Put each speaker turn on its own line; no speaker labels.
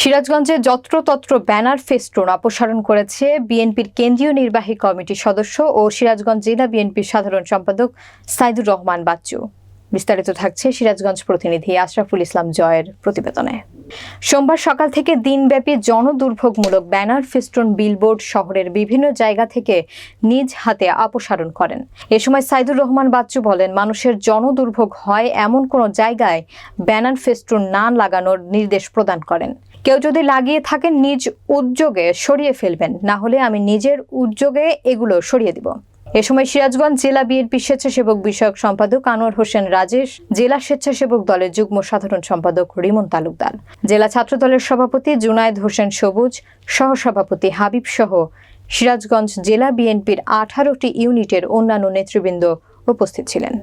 সিরাজগঞ্জে যত্রতত্র banner festoon অপসারণ করেছে বিএনপির কেন্দ্রীয় নির্বাহী কমিটির সদস্য ও সিরাজগঞ্জ জেলা বিএনপির সাধারণ সম্পাদক সাইদুর রহমান বাচ্চু। বিস্তারিত থাকছে সিরাজগঞ্জ প্রতিনিধি আশরাফুল ইসলাম জয়ের প্রতিবেদনে। সোমবার সকাল থেকে দিনব্যাপী জনদুর্ভোগমূলক ব্যানার ফেস্টুন বিলবোর্ড শহরের বিভিন্ন জায়গা থেকে নিজ হাতে অপসারণ করেন। এ সময় সাইদুর রহমান বাচ্চু বলেন, মানুষের জনদুর্ভোগ হয় এমন কোনো জায়গায় ব্যানার ফেস্টুন না লাগানোর নির্দেশ প্রদান করেন। কেউ যদি লাগিয়ে থাকেন নিজ উদ্যোগে সরিয়ে ফেলবেন, না হলে আমি নিজের উদ্যোগে এগুলো সরিয়ে দিব। এ সময় সিরাজগঞ্জ জেলা বিএনপি স্বেচ্ছাসেবক বিষয়ক সম্পাদক আনোয়ার হোসেন রাজেশ, জেলা স্বেচ্ছাসেবক দলের যুগ্ম সাধারণ সম্পাদক রিমন তালুকদার, জেলা ছাত্র দলের সভাপতি জুনায়েদ হোসেন সবুজ, সহসভাপতি হাবিব সহ সিরাজগঞ্জ জেলা বিএনপির আঠারোটি ইউনিটের অন্যান্য নেতৃবৃন্দ উপস্থিত ছিলেন।